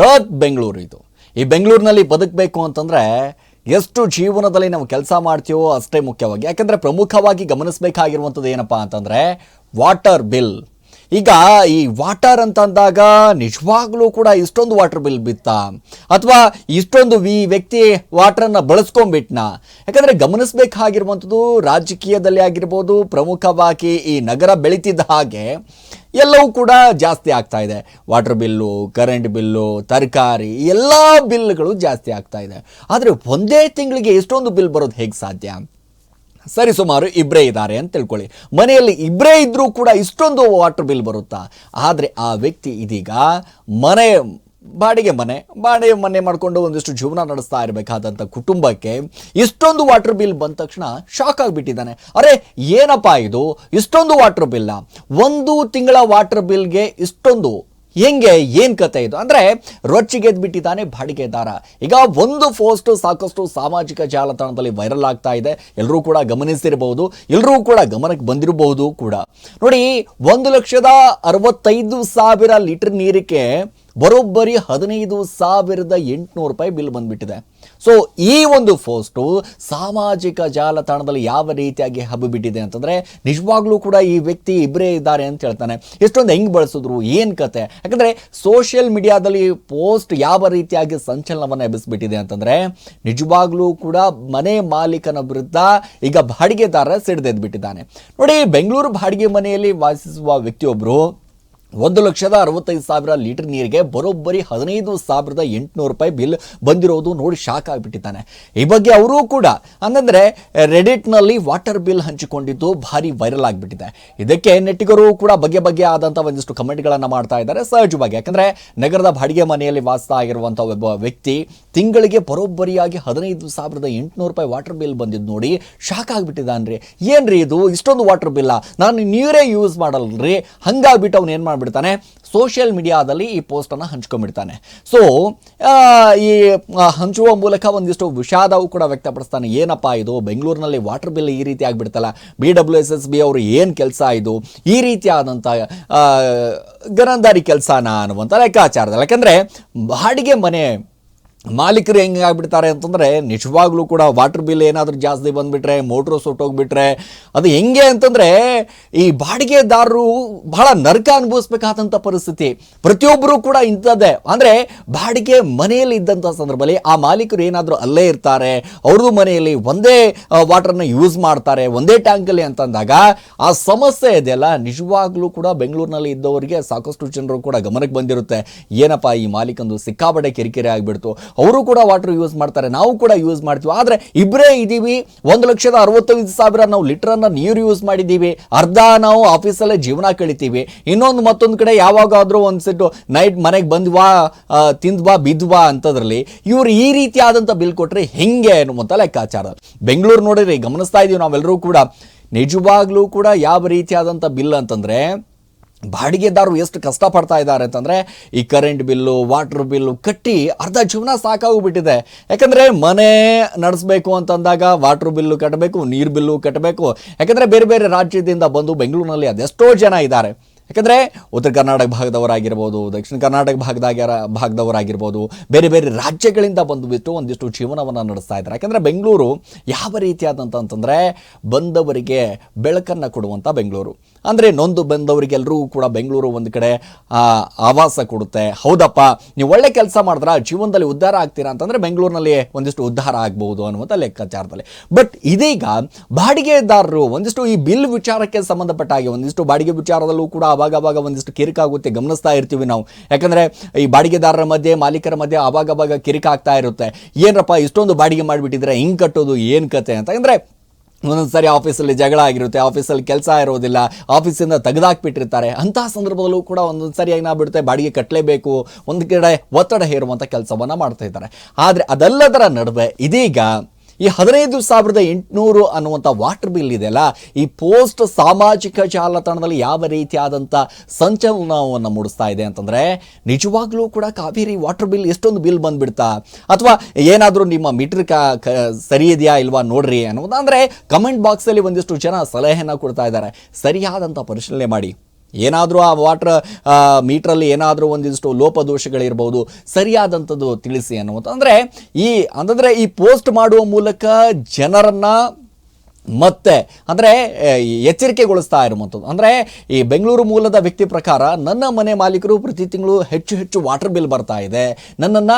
ಬೃಹತ್ ಬೆಂಗಳೂರು ಇದು. ಈ ಬೆಂಗಳೂರಿನಲ್ಲಿ ಬದುಕಬೇಕು ಅಂತಂದರೆ ಎಷ್ಟು ಜೀವನದಲ್ಲಿ ನಾವು ಕೆಲಸ ಮಾಡ್ತೀವೋ ಅಷ್ಟೇ ಮುಖ್ಯವಾಗಿ. ಯಾಕೆಂದರೆ ಪ್ರಮುಖವಾಗಿ ಗಮನಿಸಬೇಕಾಗಿರುವಂಥದ್ದು ಏನಪ್ಪ ಅಂತಂದರೆ ವಾಟರ್ ಬಿಲ್. ಈಗ ಈ ವಾಟರ್ ಅಂತಂದಾಗ ನಿಜವಾಗ್ಲೂ ಕೂಡ ಇಷ್ಟೊಂದು ವಾಟರ್ ಬಿಲ್ ಬಿತ್ತ. ಅಥವಾ ಇಷ್ಟೊಂದು ಈ ವ್ಯಕ್ತಿ ವಾಟರನ್ನು ಬಳಸ್ಕೊಂಬಿಟ್ನ ಯಾಕಂದರೆ ಗಮನಿಸಬೇಕಾಗಿರುವಂಥದ್ದು ರಾಜಕೀಯದಲ್ಲಿ ಆಗಿರ್ಬೋದು ಪ್ರಮುಖವಾಗಿ ಈ ನಗರ ಬೆಳೀತಿದ್ದ ಹಾಗೆ ಎಲ್ಲವೂ ಕೂಡ ಜಾಸ್ತಿ ಆಗ್ತಾ ಇದೆ. ವಾಟರ್ ಬಿಲ್ಲು ಕರೆಂಟ್ ಬಿಲ್ಲು ತರಕಾರಿ, ಎಲ್ಲ ಬಿಲ್ಗಳು ಜಾಸ್ತಿ ಆಗ್ತಾ ಇದೆ. ಆದರೆ ಒಂದೇ ತಿಂಗಳಿಗೆ ಎಷ್ಟೊಂದು ಬಿಲ್ ಬರೋದು ಹೇಗೆ ಸಾಧ್ಯ? ಸರಿ ಸುಮಾರು ಇಬ್ಬರೇ ಇದ್ದಾರೆ ಅಂತ ತಿಳ್ಕೊಳ್ಳಿ. ಮನೆಯಲ್ಲಿ ಇಬ್ಬರೇ ಇದ್ದರೂ ಕೂಡ ಇಷ್ಟೊಂದು ವಾಟರ್ ಬಿಲ್ ಬರುತ್ತಾ? ಆದರೆ ಆ ವ್ಯಕ್ತಿ ಇದೀಗ ಮನೆ ಬಾಡಿಗೆ ಮನೆ ಬಾಡಿಗೆ ಮನೆ ಮಾಡಿಕೊಂಡು ಒಂದಿಷ್ಟು ಜೀವನ ನಡೆಸ್ತಾ ಇರಬೇಕಾದಂಥ ಕುಟುಂಬಕ್ಕೆ ಇಷ್ಟೊಂದು ವಾಟರ್ ಬಿಲ್ ಬಂದ ತಕ್ಷಣ ಶಾಕ್ ಆಗಿಬಿಟ್ಟಿದ್ದಾನೆ. ಅರೆ, ಏನಪ್ಪ ಇದು? ಇಷ್ಟೊಂದು ವಾಟರ್ ಬಿಲ್ಲ ಒಂದು ತಿಂಗಳ ವಾಟರ್ ಬಿಲ್ಗೆ ಇಷ್ಟೊಂದು ಹೆಂಗೆ, ಏನ್ ಕತೆ ಇದು? ಅಂದ್ರೆ ರೊಚ್ಚಿಗೆದ್ಬಿಟ್ಟಿದ್ದಾನೆ ಬಾಡಿಗೆದಾರ. ಈಗ ಒಂದು ಪೋಸ್ಟ್ ಸಾಕಷ್ಟು ಸಾಮಾಜಿಕ ಜಾಲತಾಣದಲ್ಲಿ ವೈರಲ್ ಆಗ್ತಾ ಇದೆ. ಎಲ್ಲರೂ ಕೂಡ ಗಮನಿಸಿರಬಹುದು ಎಲ್ಲರೂ ಕೂಡ ಗಮನಕ್ಕೆ ಬಂದಿರಬಹುದು ಕೂಡ. ನೋಡಿ, ಒಂದು ಲಕ್ಷದ ಅರವತ್ತೈದು ಸಾವಿರ ಲೀಟರ್ ನೀರಿಗೆ ಬರೋಬ್ಬರಿ ಹದಿನೈದು ಸಾವಿರದ ಎಂಟುನೂರು ರೂಪಾಯಿ ಬಿಲ್ ಬಂದ್ಬಿಟ್ಟಿದೆ. ಸೊ ಈ ಒಂದು ಪೋಸ್ಟು ಸಾಮಾಜಿಕ ಜಾಲತಾಣದಲ್ಲಿ ಯಾವ ರೀತಿಯಾಗಿ ಹಬ್ಬ ಬಿಟ್ಟಿದೆ ಅಂತಂದರೆ ನಿಜವಾಗ್ಲೂ ಕೂಡ ಈ ವ್ಯಕ್ತಿ ಇಬ್ಬರೇ ಇದ್ದಾರೆ ಅಂತ ಹೇಳ್ತಾನೆ. ಎಷ್ಟೊಂದು ಹೆಂಗೆ ಬಳಸಿದ್ರು, ಏನು ಕತೆ? ಯಾಕಂದರೆ ಸೋಷಿಯಲ್ ಮೀಡಿಯಾದಲ್ಲಿ ಪೋಸ್ಟ್ ಯಾವ ರೀತಿಯಾಗಿ ಸಂಚಲನವನ್ನು ಎಬ್ಬಿಸಿಬಿಟ್ಟಿದೆ ಅಂತಂದರೆ ನಿಜವಾಗ್ಲೂ ಕೂಡ ಮನೆ ಮಾಲೀಕನ ವಿರುದ್ಧ ಈಗ ಬಾಡಿಗೆದಾರ ಸಿಡಿದೆದ್ಬಿಟ್ಟಿದ್ದಾನೆ. ನೋಡಿ, ಬೆಂಗಳೂರು ಬಾಡಿಗೆ ಮನೆಯಲ್ಲಿ ವಾಸಿಸುವ ವ್ಯಕ್ತಿಯೊಬ್ಬರು ಒಂದು ಲಕ್ಷದ ಅರವತ್ತೈದು ಸಾವಿರ ಲೀಟರ್ ನೀರಿಗೆ ಬರೋಬ್ಬರಿ ಹದಿನೈದು ಸಾವಿರದ ಎಂಟುನೂರು ರೂಪಾಯಿ ಬಿಲ್ ಬಂದಿರೋದು ನೋಡಿ ಶಾಕ್ ಆಗಿಬಿಟ್ಟಿದ್ದಾನೆ. ಈ ಬಗ್ಗೆ ಅವರೂ ಕೂಡ ಹಂಗಂದ್ರೆ ರೆಡಿಟ್ನಲ್ಲಿ ವಾಟರ್ ಬಿಲ್ ಹಂಚಿಕೊಂಡಿದ್ದು ಭಾರಿ ವೈರಲ್ ಆಗಿಬಿಟ್ಟಿದೆ. ಇದಕ್ಕೆ ನೆಟ್ಟಿಗರು ಕೂಡ ಬಗೆ ಬಗೆ ಆದಂಥ ಒಂದಿಷ್ಟು ಕಮೆಂಟ್ಗಳನ್ನು ಮಾಡ್ತಾ ಇದ್ದಾರೆ ಸಹಜವಾಗಿ. ಯಾಕಂದ್ರೆ ನಗರದ ಬಾಡಿಗೆ ಮನೆಯಲ್ಲಿ ವಾಸ ಆಗಿರುವಂಥ ಒಬ್ಬ ವ್ಯಕ್ತಿ ತಿಂಗಳಿಗೆ ಬರೋಬ್ಬರಿಯಾಗಿ ಹದಿನೈದು ಸಾವಿರದ ಎಂಟುನೂರು ರೂಪಾಯಿ ವಾಟರ್ ಬಿಲ್ ಬಂದಿದ್ದು ನೋಡಿ ಶಾಕ್ ಆಗಿಬಿಟ್ಟಿದ್ದಾನ್ರಿ. ಏನ್ರಿ ಇದು? ಇಷ್ಟೊಂದು ವಾಟರ್ ಬಿಲ್ಲ? ನಾನು ನೀರೇ ಯೂಸ್ ಮಾಡಲ್ರಿ. ಹಂಗಾಗ್ಬಿಟ್ಟು ಅವ್ನು ಏನು ಮಾಡಿಬಿಡ್ತಾನೆ. ಸೋಷಿಯಲ್ ಮೀಡಿಯಾದಲ್ಲಿ ಈ ಪೋಸ್ಟನ್ನು ಹಂಚ್ಕೊಂಡ್ಬಿಡ್ತಾನೆ. ಸೊ ಈ ಹಂಚುವ ಮೂಲಕ ಒಂದಿಷ್ಟು ವಿಷಾದವು ಕೂಡ ವ್ಯಕ್ತಪಡಿಸ್ತಾನೆ. ಏನಪ್ಪ ಇದು? ಬೆಂಗಳೂರಿನಲ್ಲಿ ವಾಟರ್ ಬಿಲ್ ಈ ರೀತಿ ಆಗಿಬಿಡ್ತಲ್ಲ. B W S S B ಅವರು ಏನು ಕೆಲಸ ಇದು? ಈ ರೀತಿಯಾದಂಥ ಗರಂದಾರಿ ಕೆಲಸನ ಅನ್ನುವಂಥ ಲೆಕ್ಕಾಚಾರದಲ್ಲಿ. ಯಾಕಂದರೆ, ಬಾಡಿಗೆ ಮನೆ ಮಾಲೀಕರು ಹೆಂಗೆ ಆಗ್ಬಿಡ್ತಾರೆ ಅಂತಂದರೆ ನಿಜವಾಗ್ಲೂ ಕೂಡ ವಾಟರ್ ಬಿಲ್ ಏನಾದರೂ ಜಾಸ್ತಿ ಬಂದುಬಿಟ್ರೆ ಮೋಟ್ರು ಸೊಟ್ಟೋಗ್ಬಿಟ್ರೆ ಅದು ಹೆಂಗೆ ಅಂತಂದರೆ ಈ ಬಾಡಿಗೆದಾರರು ಬಹಳ ನರಕ ಅನುಭವಿಸ್ಬೇಕಾದಂಥ ಪರಿಸ್ಥಿತಿ. ಪ್ರತಿಯೊಬ್ಬರು ಕೂಡ ಇಂಥದ್ದೇ. ಅಂದರೆ ಬಾಡಿಗೆ ಮನೆಯಲ್ಲಿ ಇದ್ದಂಥ ಸಂದರ್ಭದಲ್ಲಿ ಆ ಮಾಲೀಕರು ಏನಾದರೂ ಅಲ್ಲೇ ಇರ್ತಾರೆ, ಅವ್ರದ್ದು ಮನೆಯಲ್ಲಿ ಒಂದೇ ವಾಟರ್ನ ಯೂಸ್ ಮಾಡ್ತಾರೆ, ಒಂದೇ ಟ್ಯಾಂಕಲ್ಲಿ ಅಂತಂದಾಗ ಆ ಸಮಸ್ಯೆ ಇದೆಯಲ್ಲ, ನಿಜವಾಗ್ಲೂ ಕೂಡ ಬೆಂಗಳೂರಿನಲ್ಲಿ ಇದ್ದವರಿಗೆ ಸಾಕಷ್ಟು ಜನರು ಕೂಡ ಗಮನಕ್ಕೆ ಬಂದಿರುತ್ತೆ. ಏನಪ್ಪ ಈ ಮಾಲೀಕಂದು ಸಿಕ್ಕಾಪಟ್ಟೆ ಕಿರಿಕಿರಿ ಆಗಿಬಿಡ್ತು. ಅವರು ಕೂಡ ವಾಟರ್ ಯೂಸ್ ಮಾಡ್ತಾರೆ, ನಾವು ಕೂಡ ಯೂಸ್ ಮಾಡ್ತೀವಿ. ಆದರೆ ಇಬ್ಬರೇ ಇದ್ದೀವಿ, ಒಂದು ಲಕ್ಷದ ಅರವತ್ತೈದು ಸಾವಿರ ನಾವು ಲೀಟ್ರನ್ನು ನೀರು ಯೂಸ್ ಮಾಡಿದ್ದೀವಿ, ಅರ್ಧ ನಾವು ಆಫೀಸಲ್ಲೇ ಜೀವನ ಕಳಿತೀವಿ. ಇನ್ನೊಂದು ಮತ್ತೊಂದು ಕಡೆ ಯಾವಾಗಾದರೂ ಒಂದು ಸೆಟ್ಟು ನೈಟ್ ಮನೆಗೆ ಬಂದ್ವಾ ತಿಂದ್ವಾ ಬಿದ್ವಾ ಅಂತದ್ರಲ್ಲಿ ಇವರು ಈ ರೀತಿಯಾದಂಥ ಬಿಲ್ ಕೊಟ್ಟರೆ ಹೆಂಗೆ ಅನ್ನುವಂಥ ಲೆಕ್ಕಾಚಾರ. ಬೆಂಗಳೂರು ನೋಡಿರಿ ಗಮನಿಸ್ತಾ ಇದೀವಿ ನಾವೆಲ್ಲರೂ ಕೂಡ. ನಿಜವಾಗ್ಲೂ ಕೂಡ ಯಾವ ರೀತಿಯಾದಂಥ ಬಿಲ್ ಅಂತಂದರೆ ಬಾಡಿಗೆದಾರರು ಎಷ್ಟು ಕಷ್ಟಪಡ್ತಾ ಇದ್ದಾರೆ ಅಂತಂದರೆ ಈ ಕರೆಂಟ್ ಬಿಲ್ಲು ವಾಟರ್ ಬಿಲ್ಲು ಕಟ್ಟಿ ಅರ್ಧ ಜೀವನ ಸಾಕಾಗೋಗ್ಬಿಟ್ಟಿದೆ ಯಾಕಂದರೆ ಮನೆ ನಡೆಸಬೇಕು ಅಂತಂದಾಗ ವಾಟರ್ ಬಿಲ್ಲು ಕಟ್ಟಬೇಕು ನೀರು ಬಿಲ್ಲು ಕಟ್ಟಬೇಕು ಯಾಕಂದರೆ ಬೇರೆ ಬೇರೆ ರಾಜ್ಯದಿಂದ ಬಂದು ಬೆಂಗಳೂರಿನಲ್ಲಿ ಅದೆಷ್ಟೋ ಜನ ಇದ್ದಾರೆ. ಯಾಕಂದರೆ ಉತ್ತರ ಕರ್ನಾಟಕ ಭಾಗದವರಾಗಿರ್ಬೋದು, ದಕ್ಷಿಣ ಕರ್ನಾಟಕ ಭಾಗದಾಗ ಭಾಗದವರಾಗಿರ್ಬೋದು, ಬೇರೆ ಬೇರೆ ರಾಜ್ಯಗಳಿಂದ ಬಂದುಬಿಟ್ಟು ಒಂದಿಷ್ಟು ಜೀವನವನ್ನು ನಡೆಸ್ತಾ ಇದ್ದಾರೆ. ಯಾಕಂದರೆ ಬೆಂಗಳೂರು ಯಾವ ರೀತಿಯಾದಂಥ ಅಂತಂದರೆ ಬಂದವರಿಗೆ ಬೆಳಕನ್ನು ಕೊಡುವಂಥ ಬೆಂಗಳೂರು. ಅಂದರೆ ನೊಂದು ಬಂದವರಿಗೆಲ್ಲರೂ ಕೂಡ ಬೆಂಗಳೂರು ಒಂದು ಕಡೆ ಆವಾಸ ಕೊಡುತ್ತೆ. ಹೌದಪ್ಪ, ನೀವು ಒಳ್ಳೆ ಕೆಲಸ ಮಾಡಿದ್ರೆ, ಜೀವನದಲ್ಲಿ ಉದ್ಧಾರ ಆಗ್ತೀರಾ ಅಂತಂದರೆ ಬೆಂಗಳೂರಿನಲ್ಲಿ ಒಂದಿಷ್ಟು ಉದ್ಧಾರ ಆಗ್ಬೋದು ಅನ್ನುವಂಥ ಲೆಕ್ಕಾಚಾರದಲ್ಲಿ. ಬಟ್ ಇದೀಗ ಬಾಡಿಗೆದಾರರು ಒಂದಿಷ್ಟು ಈ ಬಿಲ್ ವಿಚಾರಕ್ಕೆ ಸಂಬಂಧಪಟ್ಟ ಹಾಗೆ ಒಂದಿಷ್ಟು ಬಾಡಿಗೆ ವಿಚಾರದಲ್ಲೂ ಕೂಡ ಅವಾಗ ಆವಾಗ ಒಂದಿಷ್ಟು ಕಿರಿಕಾಗುತ್ತೆ, ಗಮನಿಸ್ತಾ ಇರ್ತೀವಿ ನಾವು. ಯಾಕಂದರೆ ಈ ಬಾಡಿಗೆದಾರರ ಮಧ್ಯೆ, ಮಾಲೀಕರ ಮಧ್ಯೆ ಅವಾಗ ಅವಾಗ ಕಿರಿಕಾಗ್ತಾ ಇರುತ್ತೆ. ಏನಪ್ಪ ಇಷ್ಟೊಂದು ಬಾಡಿಗೆ ಮಾಡಿಬಿಟ್ಟಿದ್ರೆ ಹಿಂಗೆ ಕಟ್ಟೋದು ಏನು ಕತೆ ಅಂತ. ಅಂದರೆ ಒಂದೊಂದು ಸಾರಿ ಆಫೀಸಲ್ಲಿ ಜಗಳ ಆಗಿರುತ್ತೆ, ಆಫೀಸಲ್ಲಿ ಕೆಲಸ ಇರೋದಿಲ್ಲ, ಆಫೀಸಿಂದ ತೆಗೆದಾಕ್ಬಿಟ್ಟಿರ್ತಾರೆ. ಅಂತಹ ಸಂದರ್ಭದಲ್ಲೂ ಕೂಡ ಒಂದೊಂದು ಸಾರಿ ಏನಾಗ್ಬಿಡುತ್ತೆ ಬಾಡಿಗೆ ಕಟ್ಟಲೇಬೇಕು ಒಂದು ಕಡೆ ಒತ್ತಡ ಹೇರುವಂಥ ಕೆಲಸವನ್ನು ಮಾಡ್ತಾ ಇದ್ದಾರೆ. ಆದರೆ ಅದೆಲ್ಲದರ ನಡುವೆ ಇದೀಗ ಈ ಹದಿನೈದು ಸಾವಿರದ ಎಂಟುನೂರು ಅನ್ನುವಂಥ ವಾಟರ್ ಬಿಲ್ ಇದೆಯಲ್ಲ ಈ ಪೋಸ್ಟ್ ಸಾಮಾಜಿಕ ಜಾಲತಾಣದಲ್ಲಿ ಯಾವ ರೀತಿಯಾದಂಥ ಸಂಚಲನವನ್ನು ಮೂಡಿಸ್ತಾ ಇದೆ ಅಂತಂದರೆ, ನಿಜವಾಗ್ಲೂ ಕೂಡ ಕಾವೇರಿ ವಾಟರ್ ಬಿಲ್ ಎಷ್ಟೊಂದು ಬಿಲ್ ಬಂದುಬಿಡ್ತಾ? ಅಥವಾ ಏನಾದರೂ ನಿಮ್ಮ ಮೀಟರ್ ಕ ಸರಿ ಇದೆಯಾ ಇಲ್ವಾ ನೋಡ್ರಿ ಅನ್ನೋದು ಅಂದರೆ ಕಮೆಂಟ್ ಬಾಕ್ಸಲ್ಲಿ ಒಂದಿಷ್ಟು ಜನ ಸಲಹೆಯನ್ನು ಕೊಡ್ತಾ ಇದ್ದಾರೆ. ಸರಿಯಾದಂಥ ಪರಿಶೀಲನೆ ಮಾಡಿ. ಏನಾದರೂ ಆ ವಾಟರ್ ಮೀಟ್ರಲ್ಲಿ ಏನಾದರೂ ಒಂದಿಷ್ಟು ಲೋಪದೋಷಗಳಿರ್ಬೋದು, ಸರಿಯಾದಂಥದ್ದು ತಿಳಿಸಿ ಅನ್ನುವಂಥ ಅಂದರೆ ಈ, ಅಂತಂದರೆ ಈ ಪೋಸ್ಟ್ ಮಾಡುವ ಮೂಲಕ ಜನರನ್ನು ಮತ್ತೆ, ಅಂದರೆ ಎಚ್ಚರಿಕೆಗೊಳಿಸ್ತಾ ಇರುವಂಥದ್ದು. ಅಂದರೆ, ಈ ಬೆಂಗಳೂರು ಮೂಲದ ವ್ಯಕ್ತಿ ಪ್ರಕಾರ ನನ್ನ ಮನೆ ಮಾಲೀಕರು ಪ್ರತಿ ತಿಂಗಳು ಹೆಚ್ಚು ಹೆಚ್ಚು ವಾಟರ್ ಬಿಲ್ ಬರ್ತಾ ಇದೆ. ನನ್ನನ್ನು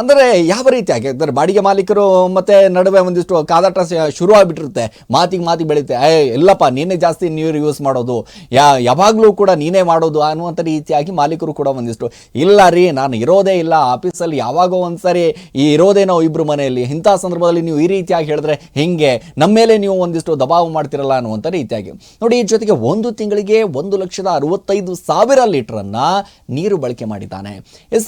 ಅಂದರೆ, ಯಾವ ರೀತಿಯಾಗಿ? ಅಂದರೆ, ಬಾಡಿಗೆ ಮಾಲೀಕರು ಮತ್ತು ನಡುವೆ ಒಂದಿಷ್ಟು ಕಾದಾಟ ಶುರು ಆಗಿಬಿಟ್ಟಿರುತ್ತೆ ಮಾತಿಗೆ ಮಾತಿಗೆ ಬೆಳೀತೆ, ಏ, ಇಲ್ಲಪ್ಪ, ನೀನೇ ಜಾಸ್ತಿ ನೀರು ಯೂಸ್ ಮಾಡೋದು. ಯಾ, ಯಾವಾಗಲೂ ಕೂಡ ನೀನೇ ಮಾಡೋದು ಅನ್ನುವಂಥ ರೀತಿಯಾಗಿ ಮಾಲೀಕರು ಕೂಡ ಒಂದಿಷ್ಟು, ಇಲ್ಲ ರೀ, ನಾನು ಇರೋದೇ ಇಲ್ಲ, ಆಫೀಸಲ್ಲಿ ಯಾವಾಗೋ ಒಂದ್ಸರಿ ಈ ಇರೋದೇ ನಾವು ಇಬ್ರು ಮನೆಯಲ್ಲಿ, ಇಂಥ ಸಂದರ್ಭದಲ್ಲಿ ನೀವು ಈ ರೀತಿಯಾಗಿ ಹೇಳಿದ್ರೆ ಹೇಗೆ? ನಮ್ಮ ಮೇಲೆ ನೀವು ಒಂದಿಷ್ಟು ದಬಾವು ಮಾಡ್ತಿರಲ್ಲ ಅನ್ನುವಂಥ ರೀತಿಯಾಗಿ. ನೋಡಿ, ಈ ಜೊತೆಗೆ ಒಂದು ತಿಂಗಳಿಗೆ ಒಂದು ಲಕ್ಷದ ಅರವತ್ತೈದು ಸಾವಿರ ಲೀಟ್ರನ್ನು ನೀರು ಬಳಕೆ ಮಾಡಿದ್ದಾನೆ.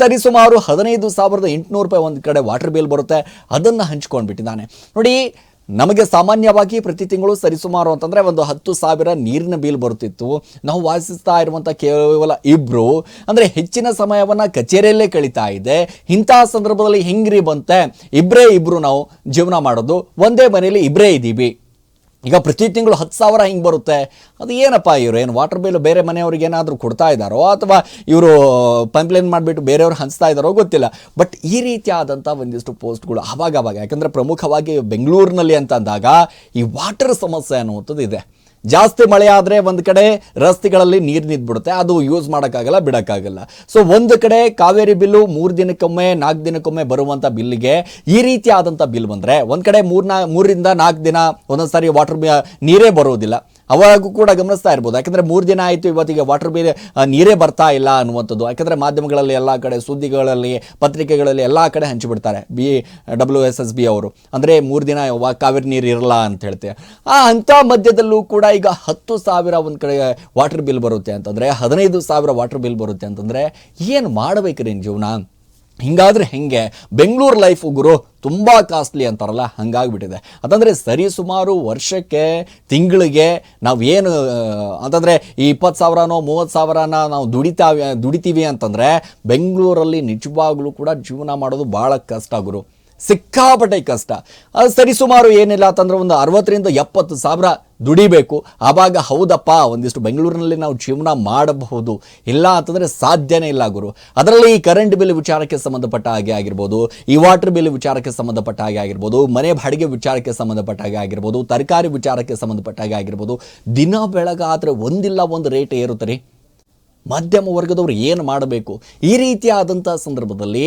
ಸರಿ ಸುಮಾರು ಹದಿನೈದು ಸಾವಿರದ ಎಂಟುನೂರು ರೂಪಾಯಿ ಒಂದು ಕಡೆ ವಾಟರ್ ಬಿಲ್ ಬರುತ್ತೆ. ಅದನ್ನು ಹಂಚ್ಕೊಂಡ್ಬಿಟ್ಟಿದ್ದಾನೆ ನೋಡಿ, ನಮಗೆ ಸಾಮಾನ್ಯವಾಗಿ ಪ್ರತಿ ತಿಂಗಳು ಸರಿಸುಮಾರು ಅಂತಂದರೆ ಒಂದು ಹತ್ತು ಸಾವಿರ ನೀರಿನ ಬಿಲ್ ಬರುತ್ತಿತ್ತು. ನಾವು ವಾಸಿಸ್ತಾ ಇರುವಂಥ ಕೇವಲ ಇಬ್ಬರು ಅಂದರೆ ಹೆಚ್ಚಿನ ಸಮಯವನ್ನು ಕಚೇರಿಯಲ್ಲೇ ಕಳೀತಾ ಇದೆ. ಇಂತಹ ಸಂದರ್ಭದಲ್ಲಿ ಹೆಂಗ್ರಿ ಬಂತೆ? ಇಬ್ಬರೇ ಇಬ್ಬರು ನಾವು ಜೀವನ ಮಾಡೋದು. ಒಂದೇ ಮನೆಯಲ್ಲಿ ಇಬ್ಬರೇ ಇದ್ದೀವಿ. ಈಗ ಪ್ರತಿ ತಿಂಗಳು ಹತ್ತು ಸಾವಿರ ಹಿಂಗೆ ಬರುತ್ತೆ. ಅದು ಏನಪ್ಪ ಇವರು? ಏನು ವಾಟರ್ ಬಿಲ್ ಬೇರೆ ಮನೆಯವ್ರಿಗೆ ಏನಾದರೂ ಕೊಡ್ತಾ ಇದ್ದಾರೋ? ಅಥವಾ ಇವರು ಕಂಪ್ಲೇಂಟ್ ಮಾಡಿಬಿಟ್ಟು ಬೇರೆಯವ್ರು ಹಂಚ್ತಾ ಇದ್ದಾರೋ ಗೊತ್ತಿಲ್ಲ. ಬಟ್ ಈ ರೀತಿಯಾದಂಥ ಒಂದಿಷ್ಟು ಪೋಸ್ಟ್ಗಳು ಆವಾಗ ಯಾಕಂದರೆ ಪ್ರಮುಖವಾಗಿ ಬೆಂಗಳೂರಿನಲ್ಲಿ ಅಂತ ಅಂದಾಗ ಈ ವಾಟರ್ ಸಮಸ್ಯೆ ಅನ್ನುವಂಥದ್ದು ಇದೆ. ಜಾಸ್ತಿ ಮಳೆ ಆದರೆ ಒಂದು ಕಡೆ ರಸ್ತೆಗಳಲ್ಲಿ ನೀರು ನಿಂತ್ಬಿಡುತ್ತೆ. ಅದು ಯೂಸ್ ಮಾಡೋಕ್ಕಾಗಲ್ಲ, ಬಿಡೋಕ್ಕಾಗಲ್ಲ. ಸೊ ಒಂದು ಕಡೆ ಕಾವೇರಿ ಬಿಲ್ಲು ಮೂರು ದಿನಕ್ಕೊಮ್ಮೆ, ನಾಲ್ಕು ದಿನಕ್ಕೊಮ್ಮೆ ಬರುವಂಥ ಬಿಲ್ಲಿಗೆ ಈ ರೀತಿ ಬಿಲ್ ಬಂದರೆ ಒಂದು ಕಡೆ ಮೂರ್ನಾ ಮೂರರಿಂದ ನಾಲ್ಕು ದಿನ ಒಂದೊಂದು ಸಾರಿ ವಾಟರ್ ನೀರೇ ಬರೋದಿಲ್ಲ. ಅವಾಗೂ ಕೂಡ ಗಮನಿಸ್ತಾ ಇರ್ಬೋದು. ಯಾಕಂದರೆ ಮೂರು ದಿನ ಆಯಿತು ಇವತ್ತಿಗೆ ವಾಟರ್ ಬಿಲ್ ನೀರೇ ಬರ್ತಾ ಇಲ್ಲ ಅನ್ನುವಂಥದ್ದು. ಯಾಕಂದರೆ ಮಾಧ್ಯಮಗಳಲ್ಲಿ ಎಲ್ಲ ಕಡೆ ಸುದ್ದಿಗಳಲ್ಲಿ, ಪತ್ರಿಕೆಗಳಲ್ಲಿ ಎಲ್ಲ ಕಡೆ ಹಂಚಿಬಿಡ್ತಾರೆ. B W S S B ಅವರು. ಅಂದರೆ ಮೂರು ದಿನ ಕಾವೇರಿ ನೀರು ಇರಲ್ಲ ಅಂತ ಹೇಳ್ತೇವೆ ಆ ಅಂಥ ಮಧ್ಯದಲ್ಲೂ ಕೂಡ ಈಗ ಹತ್ತು ಸಾವಿರ ಒಂದು ಕಡೆ ವಾಟರ್ ಬಿಲ್ ಬರುತ್ತೆ ಅಂತಂದರೆ, ಹದಿನೈದು ಸಾವಿರ ವಾಟರ್ ಬಿಲ್ ಬರುತ್ತೆ ಅಂತಂದರೆ ಏನು ಮಾಡಬೇಕ್ರಿ ಜೀವನ? ಹಿಂಗಾದ್ರೆ ಹೆಂಗೆ? ಬೆಂಗಳೂರು ಲೈಫ್ ಗುರು ತುಂಬ ಕಾಸ್ಟ್ಲಿ ಅಂತಾರಲ್ಲ, ಹಂಗಾಗ್ಬಿಟ್ಟಿದೆ. ಅಂತಂದರೆ ಸರಿ ಸುಮಾರು ವರ್ಷಕ್ಕೆ, ತಿಂಗಳಿಗೆ ನಾವು ಏನು, ಅಂತಂದರೆ ಈ ಇಪ್ಪತ್ತು ಸಾವಿರನೋ, ಮೂವತ್ತು ಸಾವಿರನ ನಾವು ದುಡಿತಾ, ದುಡಿತೀವಿ ಅಂತಂದರೆ ಬೆಂಗಳೂರಲ್ಲಿ ನಿಜವಾಗ್ಲೂ ಕೂಡ ಜೀವನ ಮಾಡೋದು ಭಾಳ ಕಷ್ಟ ಗುರು. ಸಿಕ್ಕಾಪಟ್ಟೆ ಕಷ್ಟ. ಅದು ಸರಿಸುಮಾರು ಏನಿಲ್ಲ ಅಂತಂದ್ರೆ ಒಂದು ಅರವತ್ತರಿಂದ ಎಪ್ಪತ್ತು ಸಾವಿರ ದುಡಿಬೇಕು. ಆವಾಗ ಹೌದಪ್ಪ, ಒಂದಿಷ್ಟು ಬೆಂಗಳೂರಿನಲ್ಲಿ ನಾವು ಜೀವನ ಮಾಡಬಹುದು. ಇಲ್ಲ ಅಂತಂದರೆ ಸಾಧ್ಯನೇ ಇಲ್ಲ ಗುರು. ಅದರಲ್ಲಿ ಈ ಕರೆಂಟ್ ಬಿಲ್ ವಿಚಾರಕ್ಕೆ ಸಂಬಂಧಪಟ್ಟ ಹಾಗೆ ಆಗಿರ್ಬೋದು, ಈ ವಾಟರ್ ಬಿಲ್ ವಿಚಾರಕ್ಕೆ ಸಂಬಂಧಪಟ್ಟ ಹಾಗೆ ಆಗಿರ್ಬೋದು, ಮನೆ ಬಾಡಿಗೆ ವಿಚಾರಕ್ಕೆ ಸಂಬಂಧಪಟ್ಟ ಹಾಗೆ ಆಗಿರ್ಬೋದು, ತರಕಾರಿ ವಿಚಾರಕ್ಕೆ ಸಂಬಂಧಪಟ್ಟ ಹಾಗೆ ಆಗಿರ್ಬೋದು, ದಿನ ಬೆಳಗಾದರೆ ಒಂದಿಲ್ಲ ಒಂದು ರೇಟ್ ಏರುತ್ತೆ ರೀ? ಮಧ್ಯಮ ವರ್ಗದವರು ಏನು ಮಾಡಬೇಕು? ಈ ರೀತಿಯಾದಂಥ ಸಂದರ್ಭದಲ್ಲಿ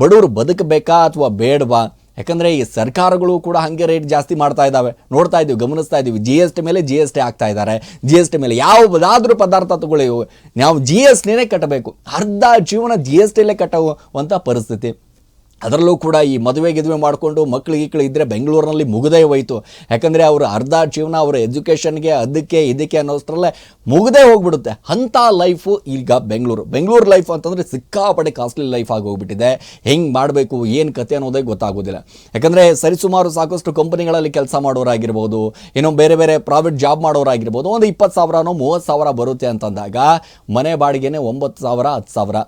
ಬಡವರು ಬದುಕಬೇಕಾ ಅಥವಾ ಬೇಡವಾ? ಯಾಕಂದರೆ ಈ ಸರ್ಕಾರಗಳು ಕೂಡ ಹಾಗೆ ರೇಟ್ ಜಾಸ್ತಿ ಮಾಡ್ತಾ ಇದ್ದಾವೆ. ನೋಡ್ತಾ ಇದ್ದೀವಿ, ಗಮನಿಸ್ತಾ ಇದ್ದೀವಿ. ಜಿ ಎಸ್ ಟಿ ಮೇಲೆ ಜಿ ಎಸ್ ಟಿ ಆಗ್ತಾ ಇದ್ದಾರೆ. ಜಿ ಎಸ್ ಟಿ ಮೇಲೆ ಯಾವುದಾದ್ರೂ ಪದಾರ್ಥ ತಗೊಳ್ಳಿ. ನಾವು ಜಿ ಎಸ್ ಟಿನೇ ಕಟ್ಟಬೇಕು. ಅರ್ಧ ಜೀವನ ಜಿ ಎಸ್ ಟಿಲೇ ಕಟ್ಟುವಂಥ ಪರಿಸ್ಥಿತಿ. ಅದರಲ್ಲೂ ಕೂಡ ಈ ಮದುವೆ ಗಿದುವೆ ಮಾಡಿಕೊಂಡು ಮಕ್ಕಳು ಗಿಕ್ಳು ಇದ್ದರೆ ಬೆಂಗಳೂರಿನಲ್ಲಿ ಮುಗದೇ ಹೋಯಿತು. ಯಾಕಂದರೆ ಅವರು ಅರ್ಧ ಜೀವನ ಅವರ ಎಜುಕೇಷನ್ಗೆ ಅದಕ್ಕೆ ಇದಕ್ಕೆ ಅನ್ನೋಷ್ಟರಲ್ಲೇ ಮುಗದೇ ಹೋಗ್ಬಿಡುತ್ತೆ. ಅಂಥ ಲೈಫು ಈಗ ಬೆಂಗಳೂರು. ಬೆಂಗಳೂರು ಲೈಫ್ ಅಂತಂದರೆ ಸಿಕ್ಕಾಪಡೆ ಕಾಸ್ಟ್ಲಿ ಲೈಫ್ ಆಗಿ ಹೋಗ್ಬಿಟ್ಟಿದೆ. ಹೆಂಗೆ ಮಾಡಬೇಕು, ಏನು ಕತೆ ಅನ್ನೋದೇ ಗೊತ್ತಾಗೋದಿಲ್ಲ. ಯಾಕಂದರೆ ಸರಿಸುಮಾರು ಸಾಕಷ್ಟು ಕಂಪನಿಗಳಲ್ಲಿ ಕೆಲಸ ಮಾಡೋರಾಗಿರ್ಬೋದು ಏನೋ ಬೇರೆ ಬೇರೆ ಪ್ರೈವೇಟ್ ಜಾಬ್ ಮಾಡೋರಾಗಿರ್ಬೋದು, ಒಂದು ಇಪ್ಪತ್ತು ಸಾವಿರನೋ ಮೂವತ್ತು ಸಾವಿರ ಬರುತ್ತೆ ಅಂತಂದಾಗ ಮನೆ ಬಾಡಿಗೆನೇ ಒಂಬತ್ತು ಸಾವಿರ, ಹತ್ತು ಸಾವಿರ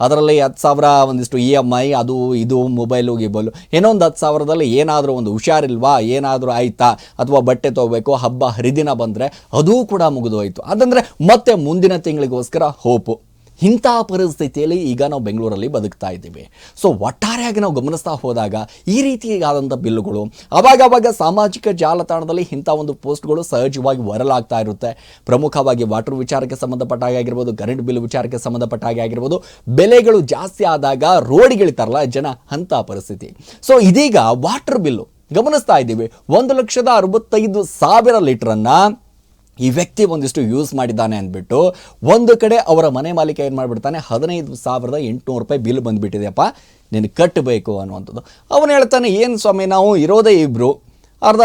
ಅದರಲ್ಲಿ ಹತ್ತು ಸಾವಿರ ಒಂದಿಷ್ಟು ಇ ಎಂ ಐ, ಅದು ಇದು, ಮೊಬೈಲು, ಗಿಬೈಲು. ಏನೋ ಒಂದು ಹತ್ತು ಸಾವಿರದಲ್ಲಿ ಏನಾದರೂ ಒಂದು ಹುಷಾರಿಲ್ವಾ, ಏನಾದರೂ ಆಯ್ತಾ, ಅಥವಾ ಬಟ್ಟೆ ತೊಗೋಬೇಕು, ಹಬ್ಬ, ಹರಿದಿನ ಬಂದರೆ ಅದೂ ಕೂಡ ಮುಗಿದೋಯ್ತು. ಅದಂದರೆ ಮತ್ತೆ ಮುಂದಿನ ತಿಂಗಳಿಗೋಸ್ಕರ ಹೋಪು ಇಂಥ ಪರಿಸ್ಥಿತಿಯಲ್ಲಿ ಈಗ ನಾವು ಬೆಂಗಳೂರಲ್ಲಿ ಬದುಕ್ತಾ ಇದ್ದೀವಿ. ಸೊ ಒಟ್ಟಾರೆಯಾಗಿ ನಾವು ಗಮನಿಸ್ತಾ ಹೋದಾಗ ಈ ರೀತಿಯಾದಂಥ ಬಿಲ್ಗಳು ಅವಾಗವಾಗ ಸಾಮಾಜಿಕ ಜಾಲತಾಣದಲ್ಲಿ ಇಂಥ ಒಂದು ಪೋಸ್ಟ್ಗಳು ಸಹಜವಾಗಿ ವರಲಾಗ್ತಾ ಇರುತ್ತೆ. ಪ್ರಮುಖವಾಗಿ ವಾಟರ್ ವಿಚಾರಕ್ಕೆ ಸಂಬಂಧಪಟ್ಟ ಹಾಗೆ ಆಗಿರ್ಬೋದು, ಕರೆಂಟ್ ಬಿಲ್ ವಿಚಾರಕ್ಕೆ ಸಂಬಂಧಪಟ್ಟ ಹಾಗೆ ಆಗಿರ್ಬೋದು, ಬೆಲೆಗಳು ಜಾಸ್ತಿ ಆದಾಗ ರೋಡ್ಗಿಳಿತಾರಲ್ಲ ಜನ ಅಂಥ ಪರಿಸ್ಥಿತಿ. ಸೊ ಇದೀಗ ವಾಟರ್ ಬಿಲ್ಲು ಗಮನಿಸ್ತಾ ಇದ್ದೀವಿ. ಒಂದು ಲಕ್ಷದ ಅರವತ್ತೈದು ಸಾವಿರ ಲೀಟ್ರನ್ನು ಈ ವ್ಯಕ್ತಿ ಒಂದಿಷ್ಟು ಯೂಸ್ ಮಾಡಿದ್ದಾನೆ ಅಂದ್ಬಿಟ್ಟು ಒಂದು ಕಡೆ ಅವರ ಮನೆ ಮಾಲೀಕ ಏನು ಮಾಡಿಬಿಡ್ತಾನೆ, ಹದಿನೈದು ಸಾವಿರದ ಎಂಟುನೂರು ರೂಪಾಯಿ ಬಿಲ್ ಬಂದುಬಿಟ್ಟಿದೆಯಪ್ಪ, ನೀನು ಕಟ್ಟಬೇಕು ಅನ್ನುವಂಥದ್ದು. ಅವನು ಹೇಳ್ತಾನೆ, ಏನು ಸ್ವಾಮಿ, ನಾವು ಇರೋದೇ ಇಬ್ಬರು ಅರ್ಧ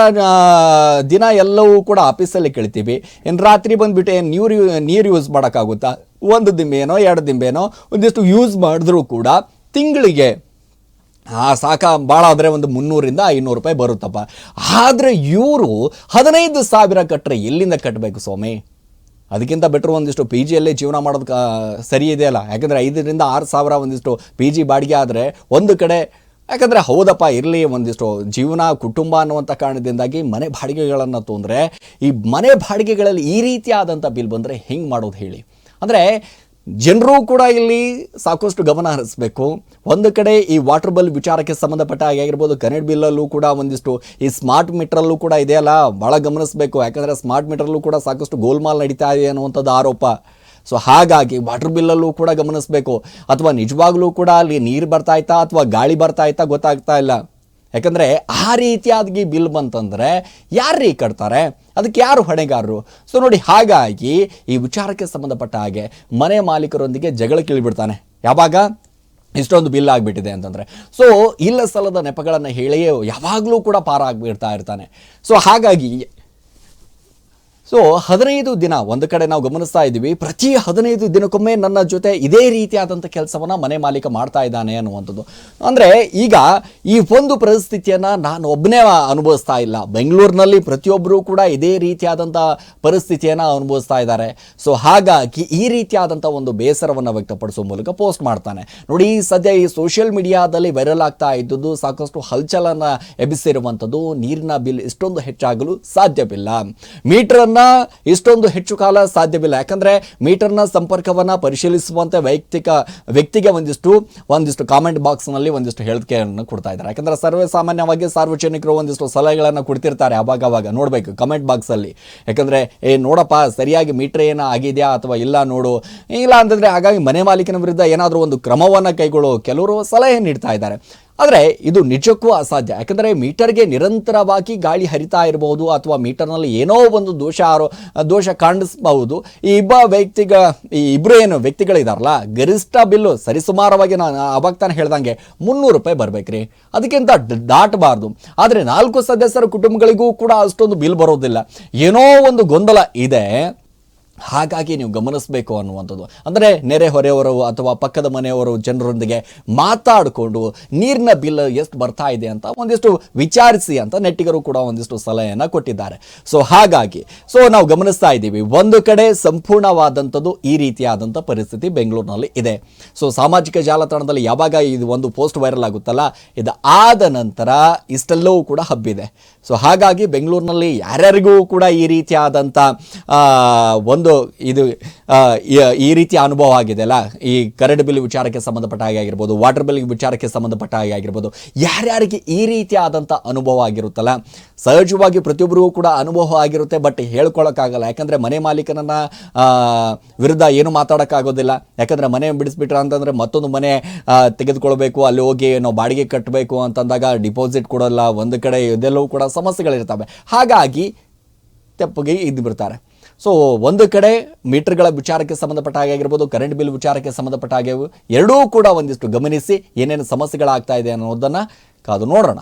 ದಿನ ಎಲ್ಲವೂ ಕೂಡ ಆಫೀಸಲ್ಲಿ ಕೇಳ್ತೀವಿ. ಏನು ರಾತ್ರಿ ಬಂದುಬಿಟ್ಟು ಏನು ನೀರು ನೀರು ಯೂಸ್ ಮಾಡೋಕ್ಕಾಗುತ್ತಾ? ಒಂದು ದಿಂಬೇನೋ, ಎರಡು ದಿಂಬೇನೋ, ಒಂದಿಷ್ಟು ಯೂಸ್ ಮಾಡಿದ್ರೂ ಕೂಡ ತಿಂಗಳಿಗೆ ಆ ಸಾಕ ಭಾಳ ಆದರೆ ಒಂದು ಮುನ್ನೂರಿಂದ ಐನೂರು ರೂಪಾಯಿ ಬರುತ್ತಪ್ಪ. ಆದರೆ ಇವರು ಹದಿನೈದು ಸಾವಿರ ಕಟ್ಟರೆ ಎಲ್ಲಿಂದ ಕಟ್ಟಬೇಕು ಸ್ವಾಮಿ? ಅದಕ್ಕಿಂತ ಬೆಟ್ರ್ ಒಂದಿಷ್ಟು ಪಿ ಜಿಯಲ್ಲೇ ಜೀವನ ಮಾಡೋದು ಸರಿ ಇದೆಯಲ್ಲ ಯಾಕಂದರೆ ಐದರಿಂದ ಆರು ಸಾವಿರ ಒಂದಿಷ್ಟು ಪಿ ಜಿ ಬಾಡಿಗೆ ಆದರೆ ಒಂದು ಕಡೆ, ಯಾಕಂದರೆ ಹೌದಪ್ಪ, ಇರಲಿ ಒಂದಿಷ್ಟು ಜೀವನ, ಕುಟುಂಬ ಅನ್ನುವಂಥ ಕಾರಣದಿಂದಾಗಿ ಮನೆ ಬಾಡಿಗೆಗಳನ್ನು ತೊಂದರೆ, ಈ ಮನೆ ಬಾಡಿಗೆಗಳಲ್ಲಿ ಈ ರೀತಿಯಾದಂಥ ಬಿಲ್ ಬಂದರೆ ಹೆಂಗೆ ಮಾಡೋದು ಹೇಳಿ. ಅಂದರೆ ಜನರು ಕೂಡ ಇಲ್ಲಿ ಸಾಕಷ್ಟು ಗಮನ ಹರಿಸಬೇಕು. ಒಂದು ಕಡೆ ಈ ವಾಟರ್ ಬಿಲ್ ವಿಚಾರಕ್ಕೆ ಸಂಬಂಧಪಟ್ಟ ಹಾಗೆ ಆಗಿರ್ಬೋದು ಕರೆಂಟ್ ಬಿಲ್ಲಲ್ಲೂ ಕೂಡ ಒಂದಿಷ್ಟು ಈ ಸ್ಮಾರ್ಟ್ ಮೀಟ್ರಲ್ಲೂ ಕೂಡ ಇದೆಯಲ್ಲ ಭಾಳ ಗಮನಿಸಬೇಕು. ಯಾಕಂದರೆ ಸ್ಮಾರ್ಟ್ ಮೀಟ್ರಲ್ಲೂ ಕೂಡ ಸಾಕಷ್ಟು ಗೋಲ್ಮಾಲ್ ನಡೀತಾ ಇದೆ ಅನ್ನುವಂಥದ್ದು ಆರೋಪ. ಸೊ ಹಾಗಾಗಿ ವಾಟರ್ ಬಿಲ್ಲಲ್ಲೂ ಕೂಡ ಗಮನಿಸಬೇಕು. ಅಥವಾ ನಿಜವಾಗ್ಲೂ ಕೂಡ ಅಲ್ಲಿ ನೀರು ಬರ್ತಾ ಇತ್ತಾ ಅಥವಾ ಗಾಳಿ ಬರ್ತಾ ಇತ್ತಾ ಗೊತ್ತಾಗ್ತಾ ಇಲ್ಲ. ಯಾಕಂದರೆ ಆ ರೀತಿಯಾಗಿ ಬಿಲ್ ಬಂತಂದರೆ ಯಾರ್ರೀ ಕಟ್ತಾರೆ? ಅದಕ್ಕೆ ಯಾರು ಹೊಣೆಗಾರರು? ಸೊ ನೋಡಿ ಹಾಗಾಗಿ ಈ ವಿಚಾರಕ್ಕೆ ಸಂಬಂಧಪಟ್ಟ ಹಾಗೆ ಮನೆ ಮಾಲೀಕರೊಂದಿಗೆ ಜಗಳ ಕೀಳಿಬಿಡ್ತಾನೆ. ಯಾವಾಗ? ಇಷ್ಟೊಂದು ಬಿಲ್ ಆಗಿಬಿಟ್ಟಿದೆ ಅಂತಂದರೆ. ಸೊ ಇಲ್ಲ ಸಲದ ನೆಪಗಳನ್ನು ಹೇಳಿಯೇ ಯಾವಾಗಲೂ ಕೂಡ ಪಾರಾಗ್ಬಿಡ್ತಾ ಇರ್ತಾನೆ. ಸೊ ಹಾಗಾಗಿ ಸೊ ಹದಿನೈದು ದಿನ ಒಂದು ಕಡೆ ನಾವು ಗಮನಿಸ್ತಾ ಇದ್ದೀವಿ. ಪ್ರತಿ ಹದಿನೈದು ದಿನಕ್ಕೊಮ್ಮೆ ನನ್ನ ಜೊತೆ ಇದೇ ರೀತಿಯಾದಂಥ ಕೆಲಸವನ್ನು ಮನೆ ಮಾಲೀಕ ಮಾಡ್ತಾ ಇದ್ದಾನೆ ಅನ್ನುವಂಥದ್ದು. ಅಂದರೆ ಈಗ ಈ ಒಂದು ಪರಿಸ್ಥಿತಿಯನ್ನು ನಾನು ಒಬ್ಬನೇ ಅನುಭವಿಸ್ತಾ ಇಲ್ಲ. ಬೆಂಗಳೂರಿನಲ್ಲಿ ಪ್ರತಿಯೊಬ್ಬರೂ ಕೂಡ ಇದೇ ರೀತಿಯಾದಂಥ ಪರಿಸ್ಥಿತಿಯನ್ನು ಅನುಭವಿಸ್ತಾ ಇದ್ದಾರೆ. ಸೊ ಹಾಗಾಗಿ ಈ ರೀತಿಯಾದಂಥ ಒಂದು ಬೇಸರವನ್ನು ವ್ಯಕ್ತಪಡಿಸುವ ಮೂಲಕ ಪೋಸ್ಟ್ ಮಾಡ್ತಾನೆ. ನೋಡಿ ಸದ್ಯ ಈ ಸೋಷಿಯಲ್ ಮೀಡಿಯಾದಲ್ಲಿ ವೈರಲ್ ಆಗ್ತಾ ಇದ್ದದ್ದು, ಸಾಕಷ್ಟು ಹಲ್ಚಲನ್ನು ಎಬ್ಬಿಸಿರುವಂಥದ್ದು, ನೀರಿನ ಬಿಲ್ ಇಷ್ಟೊಂದು ಹೆಚ್ಚಾಗಲು ಸಾಧ್ಯವಿಲ್ಲ. ಮೀಟರನ್ನು ಇಷ್ಟೊಂದು ಹೆಚ್ಚು ಕಾಲ ಸಾಧ್ಯವಿಲ್ಲ. ಯಾಕಂದರೆ ಮೀಟರ್ನ ಸಂಪರ್ಕವನ್ನು ಪರಿಶೀಲಿಸುವಂಥ ವೈಯಕ್ತಿಕ ವ್ಯಕ್ತಿಗೆ ಒಂದಿಷ್ಟು ಒಂದಿಷ್ಟು ಕಾಮೆಂಟ್ ಬಾಕ್ಸ್ನಲ್ಲಿ ಒಂದಿಷ್ಟು ಹೇಳಿಕೆಯನ್ನು ಕೊಡ್ತಾ ಇದ್ದಾರೆ. ಯಾಕಂದರೆ ಸರ್ವೇ ಸಾಮಾನ್ಯವಾಗಿ ಸಾರ್ವಜನಿಕರು ಒಂದಿಷ್ಟು ಸಲಹೆಗಳನ್ನು ಕೊಡ್ತಿರ್ತಾರೆ ಅವಾಗ ಅವಾಗ. ನೋಡಬೇಕು, ಕಮೆಂಟ್ ಬಾಕ್ಸಲ್ಲಿ ಯಾಕಂದರೆ, ಏ ನೋಡಪ್ಪ, ಸರಿಯಾಗಿ ಮೀಟರ್ ಏನೋ ಆಗಿದೆಯಾ ಅಥವಾ ಇಲ್ಲ ನೋಡು. ಇಲ್ಲ ಅಂತಂದರೆ ಹಾಗಾಗಿ ಮನೆ ಮಾಲೀಕನ ವಿರುದ್ಧ ಏನಾದರೂ ಒಂದು ಕ್ರಮವನ್ನು ಕೈಗೊಳ್ಳೋ ಕೆಲವರು ಸಲಹೆ ನೀಡ್ತಾ ಇದ್ದಾರೆ. ಆದರೆ ಇದು ನಿಜಕ್ಕೂ ಅಸಾಧ್ಯ. ಯಾಕಂದರೆ ಮೀಟರ್ಗೆ ನಿರಂತರವಾಗಿ ಗಾಳಿ ಹರಿತಾ ಇರಬಹುದು ಅಥವಾ ಮೀಟರ್ನಲ್ಲಿ ಏನೋ ಒಂದು ದೋಷ ಆರೋ, ದೋಷ ಕಾಣಿಸ್ಬಹುದು. ಈ ಇಬ್ಬ ವ್ಯಕ್ತಿಗ, ಈ ಇಬ್ಬರು ಏನು ವ್ಯಕ್ತಿಗಳಿದಾರಲ್ಲ, ಗರಿಷ್ಠ ಬಿಲ್ಲು ಸರಿಸುಮಾರವಾಗಿ ನಾನು ಅವಾಗ ತಾನೇ ಹೇಳ್ದಂಗೆ ಮುನ್ನೂರು ರೂಪಾಯಿ ಬರಬೇಕ್ರಿ. ಅದಕ್ಕಿಂತ ದಾಟಬಾರ್ದು. ಆದರೆ ನಾಲ್ಕು ಸದಸ್ಯರ ಕುಟುಂಬಗಳಿಗೂ ಕೂಡ ಅಷ್ಟೊಂದು ಬಿಲ್ ಬರೋದಿಲ್ಲ. ಏನೋ ಒಂದು ಗೊಂದಲ ಇದೆ. ಹಾಗಾಗಿ ನೀವು ಗಮನಿಸಬೇಕು ಅನ್ನುವಂಥದ್ದು. ಅಂದರೆ ನೆರೆ ಹೊರೆಯವರು ಅಥವಾ ಪಕ್ಕದ ಮನೆಯವರು ಜನರೊಂದಿಗೆ ಮಾತಾಡಿಕೊಂಡು ನೀರಿನ ಬಿಲ್ ಎಷ್ಟು ಬರ್ತಾ ಇದೆ ಅಂತ ಒಂದಿಷ್ಟು ವಿಚಾರಿಸಿ ಅಂತ ನೆಟ್ಟಿಗರು ಕೂಡ ಒಂದಿಷ್ಟು ಸಲಹೆಯನ್ನು ಕೊಟ್ಟಿದ್ದಾರೆ. ಸೊ ಹಾಗಾಗಿ ಸೊ ನಾವು ಗಮನಿಸ್ತಾ ಇದ್ದೀವಿ. ಒಂದು ಕಡೆ ಸಂಪೂರ್ಣವಾದಂಥದ್ದು ಈ ರೀತಿಯಾದಂಥ ಪರಿಸ್ಥಿತಿ ಬೆಂಗಳೂರಿನಲ್ಲಿ ಇದೆ. ಸೊ ಸಾಮಾಜಿಕ ಜಾಲತಾಣದಲ್ಲಿ ಯಾವಾಗ ಇದು ಒಂದು ಪೋಸ್ಟ್ ವೈರಲ್ ಆಗುತ್ತಲ್ಲ ಇದು ಆದ ನಂತರ ಇಷ್ಟೆಲ್ಲವೂ ಕೂಡ ಹಬ್ಬಿದೆ. ಸೊ ಹಾಗಾಗಿ ಬೆಂಗಳೂರಿನಲ್ಲಿ ಯಾರ್ಯಾರಿಗೂ ಕೂಡ ಈ ರೀತಿಯಾದಂಥ ಆ, ಒಂದು ಇದು ಈ- ರೀತಿಯ ಅನುಭವ ಆಗಿದೆ ಅಲ್ಲ? ಈ ಕರೆಂಟ್ ಬಿಲ್ ವಿಚಾರಕ್ಕೆ ಸಂಬಂಧಪಟ್ಟ ಹಾಗೆ ಆಗಿರ್ಬೋದು ವಾಟರ್ ಬಿಲ್ ವಿಚಾರಕ್ಕೆ ಸಂಬಂಧಪಟ್ಟ ಹಾಗೆ ಆಗಿರ್ಬೋದು, ಯಾರ್ಯಾರಿಗೆ ಈ ರೀತಿಯಾದಂಥ ಅನುಭವ ಆಗಿರುತ್ತಲ್ಲ? ಸಹಜವಾಗಿ ಪ್ರತಿಯೊಬ್ಬರಿಗೂ ಕೂಡ ಅನುಭವ ಆಗಿರುತ್ತೆ ಬಟ್ ಹೇಳ್ಕೊಳ್ಳೋಕ್ಕಾಗಲ್ಲ ಯಾಕಂದರೆ ಮನೆ ಮಾಲೀಕನನ್ನ ವಿರುದ್ಧ ಏನು ಮಾತಾಡೋಕ್ಕಾಗೋದಿಲ್ಲ. ಯಾಕಂದರೆ ಮನೆ ಬಿಡಿಸ್ಬಿಟ್ರ ಅಂತಂದರೆ ಮತ್ತೊಂದು ಮನೆ ತೆಗೆದುಕೊಳ್ಬೇಕು, ಅಲ್ಲಿ ಹೋಗಿ ನಾವು ಬಾಡಿಗೆ ಕಟ್ಟಬೇಕು ಅಂತಂದಾಗ ಡಿಪಾಸಿಟ್ ಕೊಡೋಲ್ಲ, ಒಂದು ಕಡೆ ಇದೆಲ್ಲವೂ ಕೂಡ ಸಮಸ್ಯೆಗಳಿರ್ತವೆ. ಹಾಗಾಗಿ ತೆಪ್ಪಗೆ ಇದ್ದು ಬಿಡ್ತಾರೆ. ಸೊ ಒಂದು ಕಡೆ ಮೀಟರ್ಗಳ ವಿಚಾರಕ್ಕೆ ಸಂಬಂಧಪಟ್ಟ ಹಾಗೆ ಆಗಿರ್ಬೋದು ಕರೆಂಟ್ ಬಿಲ್ ವಿಚಾರಕ್ಕೆ ಸಂಬಂಧಪಟ್ಟ ಹಾಗೆ ಎರಡೂ ಕೂಡ ಒಂದಿಷ್ಟು ಗಮನಿಸಿ ಏನೇನು ಸಮಸ್ಯೆಗಳಾಗ್ತಾ ಇದೆ ಅನ್ನೋದನ್ನು ಕಾದು ನೋಡೋಣ.